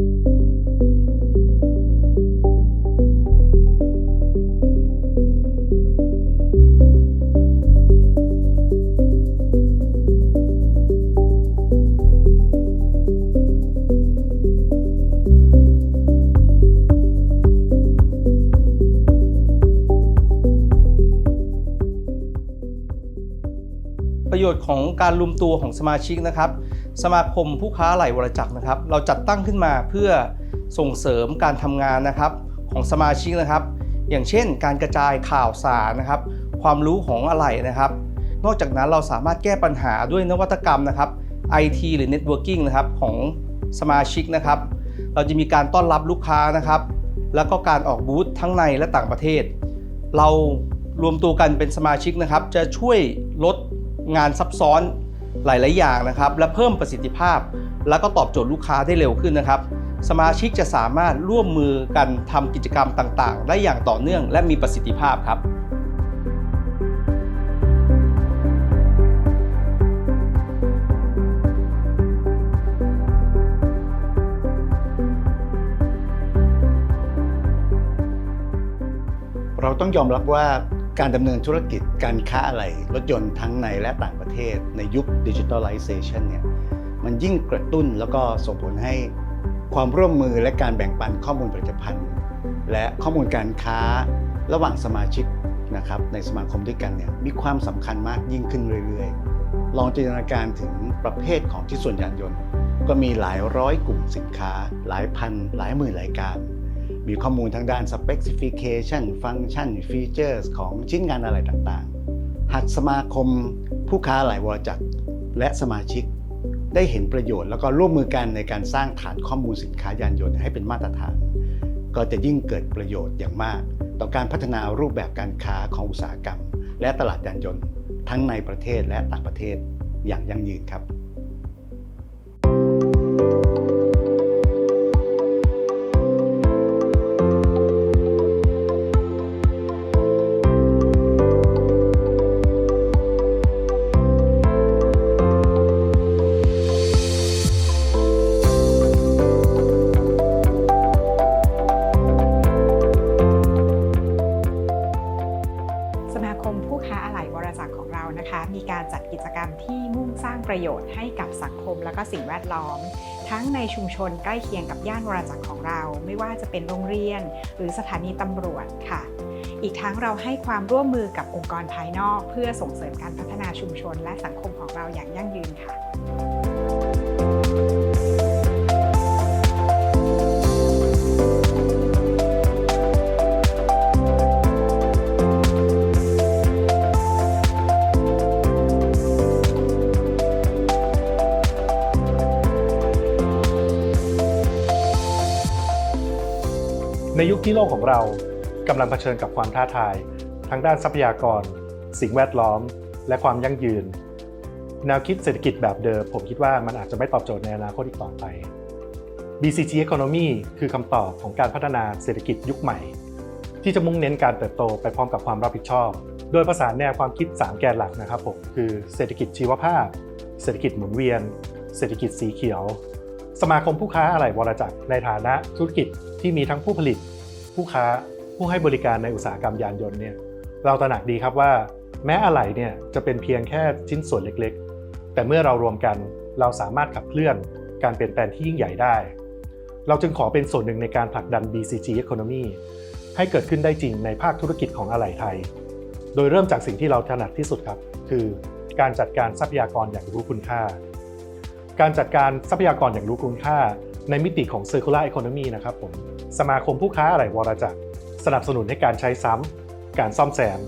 ประโยชน์ของการรวมตัวของสมาชิกนะครับ สมาคมผู้ค้าอะไหล่วรจักรนะครับ เราจัดตั้งขึ้นมาเพื่อส่งเสริมการทำงานนะครับของสมาชิกนะครับ อย่างเช่น การกระจายข่าวสารนะครับ ความรู้ของอะไหล่นะครับ นอกจากนั้นเราสามารถแก้ปัญหาด้วยนวัตกรรมนะครับ IT หรือ Networking นะครับของสมาชิกนะครับ เราจะมีการต้อนรับลูกค้านะครับ แล้วก็การออกบูธทั้งในและต่างประเทศ เรารวมตัวกันเป็นสมาชิกนะครับ จะช่วยลดงานซับซ้อน หลาย ๆ อย่างนะครับ และเพิ่มประสิทธิภาพ แล้วก็ตอบโจทย์ลูกค้าได้เร็วขึ้นนะครับ สมาชิกจะสามารถร่วมมือกันทำกิจกรรมต่าง ๆ ได้อย่างต่อเนื่อง และมีประสิทธิภาพครับเราต้องยอมรับว่า การดำเนินธุรกิจการค้าอะไหล่รถยนต์ทั้งในและต่างประเทศในยุคดิจิทัลไลเซชันเนี่ยมันยิ่งกระตุ้นแล้วก็ส่งผลให้ความร่วมมือและการแบ่งปันข้อมูลผลิตภัณฑ์ และข้อมูลการค้าระหว่างสมาชิกนะครับในสมาคมด้วยกันเนี่ยมีความสำคัญมากยิ่งขึ้นเรื่อยๆ ลองจินตนาการถึงประเภทของที่ส่วนยานยนต์ ก็มีหลายร้อยกลุ่มสินค้า หลายพัน หลายหมื่นรายการ มีข้อมูลทางด้าน specification ฟังก์ชัน features ของชิ้นงานอะไรต่างๆ หากสมาคมผู้ค้าหลายวรจักรและสมาชิกได้เห็นประโยชน์แล้วก็ร่วมมือกันในการสร้างฐานข้อมูลสินค้ายานยนต์ให้เป็นมาตรฐาน ก็จะยิ่งเกิดประโยชน์อย่างมาก ต่อการพัฒนารูปแบบการค้าของอุตสาหกรรม และตลาดยานยนต์ ทั้งในประเทศและต่างประเทศอย่างยั่งยืนครับ้ค้าอะไหล่วรจักรของเรานะคะ มีการจัดกิจกรรมที่มุ่งสร้างประโยชน์ให้กับสังคมและก็สิ่งแวดล้อม ทั้งในชุมชนใกล้เคียงกับย่านวรจักรของเรา ไม่ว่าจะเป็นโรงเรียน หรือสถานีตำรวจค่ะอีกทั้งเราให้ความร่วมมือกับองค์กรภายนอก เพื่อส่งเสริมการพัฒนาชุมชนและสังคมของเราอย่างยั่งยืนค่ะ ในยุคที่โลกของเรากำลังเผชิญกับความท้าทาย ทั้งด้านทรัพยากร สิ่งแวดล้อม และความยั่งยืน แนวคิดเศรษฐกิจแบบเดิม ผมคิดว่ามันอาจจะไม่ตอบโจทย์ในอนาคตอีกต่อไป BCG Economy คือคำตอบของการพัฒนาเศรษฐกิจยุคใหม่ ที่จะมุ่งเน้นการเติบโตไปพร้อมกับความรับผิดชอบ โดยประสานแนวความคิด 3 แกนหลักนะครับผมคือเศรษฐกิจชีวภาพ เศรษฐกิจหมุนเวียน เศรษฐกิจสีเขียว สมาคมผู้ค้าอะไหล่วรจักรในฐานะธุรกิจที่มีทั้งผู้ผลิต ผู้ค้าผู้ให้บริการในอุตสาหกรรมยานยนต์เนี่ยเราตระหนักดีครับว่า แม้อะไหล่เนี่ยจะเป็นเพียงแค่ชิ้นส่วนเล็กๆ แต่เมื่อเรารวมกันเราสามารถขับเคลื่อนการเปลี่ยนแปลงที่ยิ่งใหญ่ได้ เราจึงขอเป็นส่วนหนึ่งในการผลักดัน BCG Economy ให้เกิดขึ้นได้จริงในภาคธุรกิจของอะไหล่ไทย โดยเริ่มจากสิ่งที่เราถนัดที่สุดครับ คือการจัดการทรัพยากรอย่างรู้คุณค่า การจัดการทรัพยากรอย่างรู้คุณค่า ในมิติของ Circular Economy นะครับผมสมาคมผู้ค้าอะไหล่วรจักรสนับสนุนให้การใช้ซ้ำการซ่อมแซม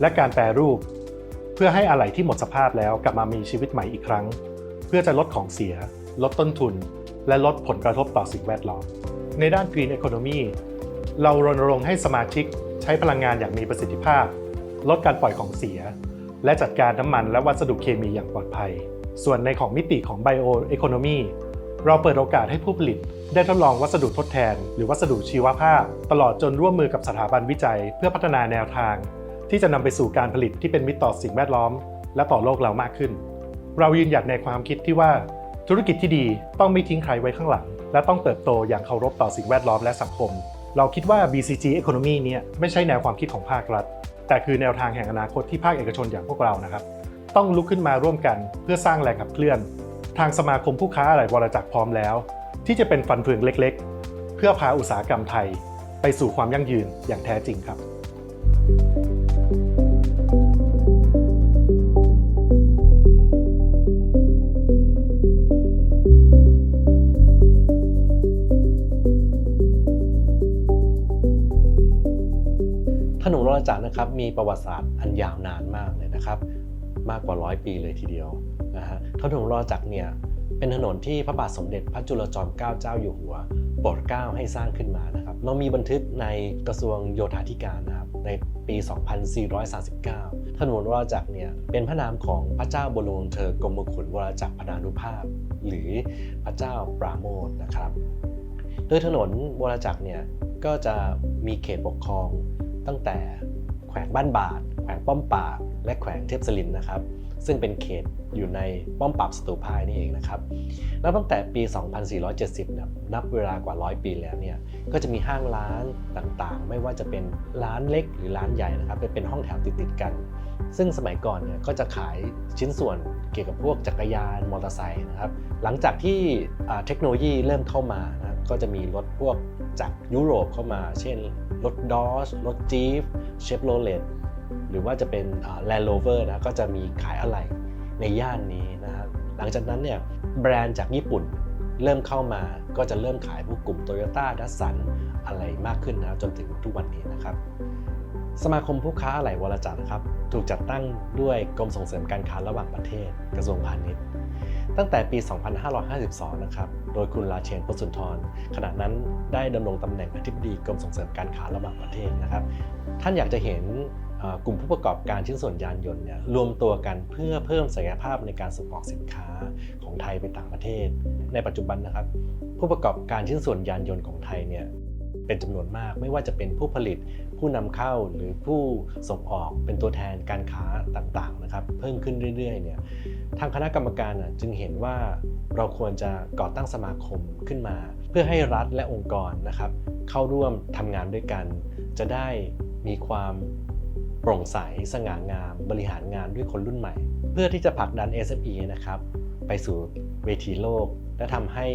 และการแปรรูป เพื่อให้อะไหล่ที่หมดสภาพแล้วกลับมามีชีวิตใหม่อีกครั้ง เพื่อจะลดของเสีย ลดต้นทุน และลดผลกระทบต่อสิ่งแวดล้อม ในด้าน Green Economy เรารณรงค์ให้สมาชิกใช้พลังงานอย่างมีประสิทธิภาพ ลดการปล่อยของเสีย และจัดการน้ำมันและวัสดุเคมีอย่างปลอดภัย ส่วนในของมิติของ Bio Economy เราเปิดโอกาสให้ผู้ผลิต ได้ทดลองวัสดุทดแทน หรือวัสดุชีวภาพ ตลอดจนร่วมมือกับสถาบันวิจัย เพื่อพัฒนาแนวทาง ที่จะนำไปสู่การผลิตที่เป็นมิตรต่อสิ่งแวดล้อม และต่อโลกเรามากขึ้น เรายืนหยัดในความคิดที่ว่าธุรกิจที่ดีต้องไม่ทิ้งใครไว้ข้างหลัง และต้องเติบโตอย่างเคารพต่อสิ่งแวดล้อมและสังคม เราคิดว่า BCG Economy เนี่ยไม่ใช่แนวความคิดของภาครัฐ แต่คือแนวทางแห่งอนาคตที่ภาคเอกชนอย่างพวกเรานะครับ ต้องลุกขึ้นมาร่วมกันเพื่อสร้างแรงขับเคลื่อน ทางสมาคมผู้ค้าอะไหล่วรจักรพร้อมแล้ว ที่จะเป็นฟันเฟืองเล็กๆ เพื่อพาอุตสาหกรรมไทย ไปสู่ความยั่งยืนอย่างแท้จริงครับ ถนนรรจักรนะครับมีประวัติศาสตร์อันยาวนานมากเลยนะครับ มากกว่าร้อยปีเลยทีเดียวนะฮะถนนรรจักรเนี่ยเป็นถนนที่พระบาทสมเด็จพระจุลจอมเกล้าเจ้าอยู่หัวโปรดเกล้าให้สร้างขึ้นมานะครับเรามีบันทึกในกระทรวงโยธาธิการนะครับในปี 2439 ถนนวรจักรเนี่ยเป็นพระนามของพระเจ้าบรมวงศ์เธอกรมขุนวรจักรพนานุภาพ หรือพระเจ้าปราโมทนะครับ โดยถนนวรจักรเนี่ยก็จะมีเขตปกครองตั้งแต่แขวงบ้านบาดแขวงป้อมปราบ และแขวงเทพสลินนะครับซึ่งเป็นเขตอยู่ในป้อมปราบสตูพายนี่เองนะครับแล้วตั้งแต่ปี 2470นี่ยนับเวลากว่า 100 ปีแล้วเนี่ยก็จะมีห้างร้านต่างๆ ไม่ว่าจะเป็นร้านเล็กหรือร้านใหญ่นะครับเป็นห้องแถวติดๆกัน ซึ่งสมัยก่อนเนี่ยก็จะขายชิ้นส่วนเกี่ยวกับพวกจักรยานมอเตอร์ไซค์นะครับหลังจากที่เทคโนโลยีเริ่มเข้ามานะก็จะมีรถพวกจากยุโรปเข้ามา เช่นรถดอ e รถจีฟเชฟโรเลต หรือว่าจะเป็นแลนด์โรเวอร์นะก็จะมีขายอะไหล่ในย่านนี้นะครับหลังจากนั้นเนี่ยแบรนด์จากญี่ปุ่นเริ่มเข้ามาก็จะเริ่มขายพวกกลุ่ม Toyota d a t s u n อะไรมากขึ้นนะจนถึงทุกวันนี้นะครับ สมาคมผู้ค้าอะไหล่วรจักรนะครับ ถูกจัดตั้งด้วยกรมส่งเสริมการค้าระหว่างประเทศกระทรวงพาณิชย์ ตั้งแต่ปี 2552 นะครับ โดยคุณราเชนปสุนทรขณะนั้นได้ดำรงตำแหน่งอธิบดีกรมส่งเสริมการค้าระหว่างประเทศนะครับ ท่านอยากจะเห็นกลุ่มผู้ประกอบการชิ้นส่วนยานยนต์เนี่ยรวมตัวกันเพื่อเพิ่มศักยภาพในการส่งออกสินค้าของไทยไปต่างประเทศ ในปัจจุบันนะครับ ผู้ประกอบการชิ้นส่วนยานยนต์ของไทยเนี่ยเป็นจำนวนมากไม่ว่าจะเป็นผู้ผลิต ผู้นำเข้าหรือผู้ส่งออกเป็นตัวแทนการค้าต่างๆนะครับเพิ่มขึ้นเรื่อยๆเนี่ยทางคณะกรรมการน่ะจึงเห็นว่าเราควรจะก่อตั้งสมาคมขึ้นมา เพื่อให้รัฐและองค์กรนะครับเข้าร่วมทำงานด้วยกัน จะได้มีความโปร่งใสสง่างาม บริหารงานด้วยคนรุ่นใหม่ เพื่อที่จะผลักดัน SME นะครับไปสู่เวทีโลก และทำให้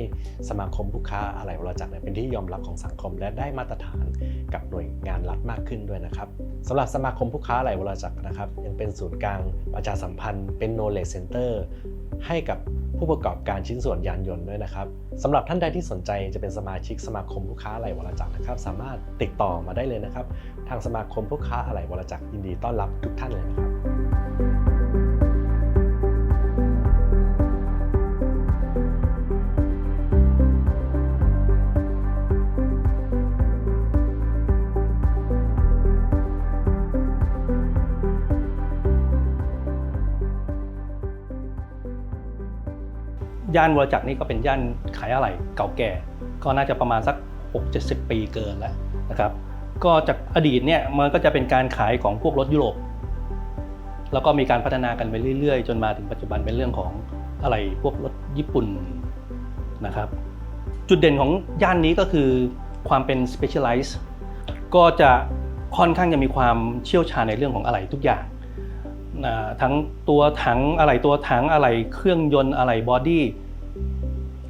สมาคมผู้ค้าอะไหล่วรจักรเนี่ยเป็นที่ยอมรับของสังคม และได้มาตรฐานกับหน่วยงานรัฐมากขึ้นด้วยนะครับสำหรับสมาคมผู้ค้าอะไหล่วรจักรนะครับยังเป็นศูนย์กลางประชาสัมพันธ์เป็น knowledge center ให้กับผู้ประกอบการชิ้นส่วนยานยนต์ด้วยนะครับสำหรับท่านใดที่สนใจจะเป็นสมาชิกสมาคมผู้ค้าอะไหล่วรจักรนะครับ สามารถติดต่อมาได้เลยนะครับ ทางสมาคมผู้ค้าอะไหล่วรจักรยินดีต้อนรับทุกท่านเลยนะครับ ย่านวรจักรนี่ก็เป็นย่านขายอะไหล่เก่าแก่ ก็น่าจะประมาณสัก 6-70 ปีเกินแล้วนะครับ ก็จากอดีตเนี่ยมันก็จะเป็นการขายของพวกรถยุโรป แล้วก็มีการพัฒนากันไปเรื่อยๆ จนมาถึงปัจจุบันเป็นเรื่องของอะไหล่พวกรถญี่ปุ่นนะครับ จุดเด่นของย่านนี้ก็คือความเป็น specialize ก็จะค่อนข้างจะมีความเชี่ยวชาญในเรื่องของอะไหล่ทุกอย่างทั้งตัวถังอะไหล่ตัวถังอะไหล่เครื่องยนต์อะไหล่บอดี้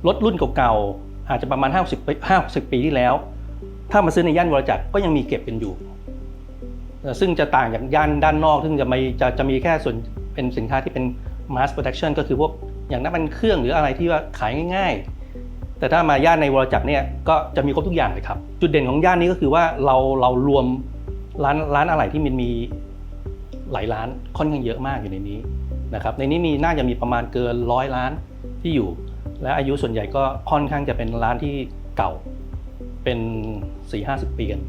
รถรุ่นเก่าๆอาจจะประมาณ 50 50 ปีที่แล้ว ถ้ามาซื้อในย่านวรจักรก็ยังมีเก็บกันอยู่ ซึ่งจะต่างจากย่านด้านนอก ซึ่งจะมีจะจะมีแค่ส่วนเป็นสินค้าที่เป็น mass production ก็คือพวกอย่างน้ำมันเครื่องหรืออะไรที่ว่าขายง่ายๆ แต่ถ้ามาย่านในวรจักรเนี่ยก็จะมีครบทุกอย่างเลยครับ จุดเด่นของย่านนี้ก็คือว่าเราเรารวมร้านร้านอะไหล่ที่มันมีหลายร้านค่อนข้างเยอะมากอยู่ในนี้นะครับในนี้มีน่าจะมีประมาณเกินร้อยร้านที่อยู่ และอายุส่วนใหญ่ก็ค่อนข้างจะเป็นร้านที่เก่า เป็น 4-50 ปีกัน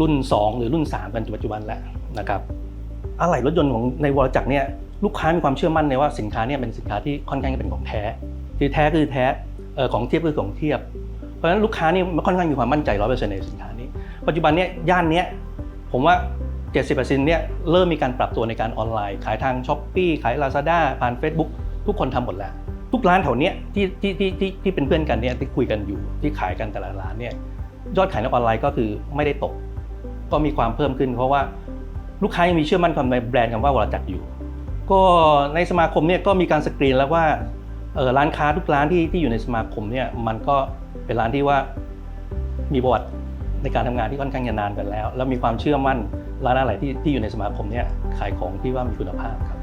รุ่น 2 หรือรุ่น 3 กันปัจจุบันแล้วนะครับอะไหล่รถยนต์ของในวรจักรเนี่ยลูกค้ามีความเชื่อมั่นในว่าสินค้าเนี่ยเป็นสินค้าที่ค่อนข้างจะเป็นของแท้ที่แท้คือแท้ของเทียบคือของเทียบ เพราะฉะนั้นลูกค้านี่ค่อนข้างมีความมั่นใจร้อยเปอร์เซ็นต์ในสินค้านี้ ปัจจุบันเนี่ยย่านเนี้ยผมว่า 70%เนี่ยเริ่มมีการปรับตัวในการออนไลน์ ขายทาง s h อ p e e ขาย Lazada ผ่าน Facebook ทุกคนทำหมดแล้ว ทุกร้านแถวเนี้ยที่ที่ที่ที่ที่เป็นเพื่อนกันเนี่ยที่คุยกันอยู่ที่ขายกันแต่ละร้านเนี่ยยอดขายในออนไลน์ก็คือไม่ได้ตก ก็มีความเพิ่มขึ้น เพราะว่าลูกค้ายังมีเชื่อมั่นความในแบรนด์คำว่าวรจักรอยู่ ก็ในสมาคมเนี่ยก็มีการสกรีนแล้วว่าเออร้านค้าทุกร้านที่ที่อยู่ในสมาคมเนี่ยมันก็เป็นร้านที่ว่ามีประวัติในการทำงานที่ค่อนข้างจะนานกันแล้ว แล้วมีความเชื่อมั่นร้านอะไรที่ที่อยู่ในสมาคมเนี่ยขายของที่ว่ามีคุณภาพครับ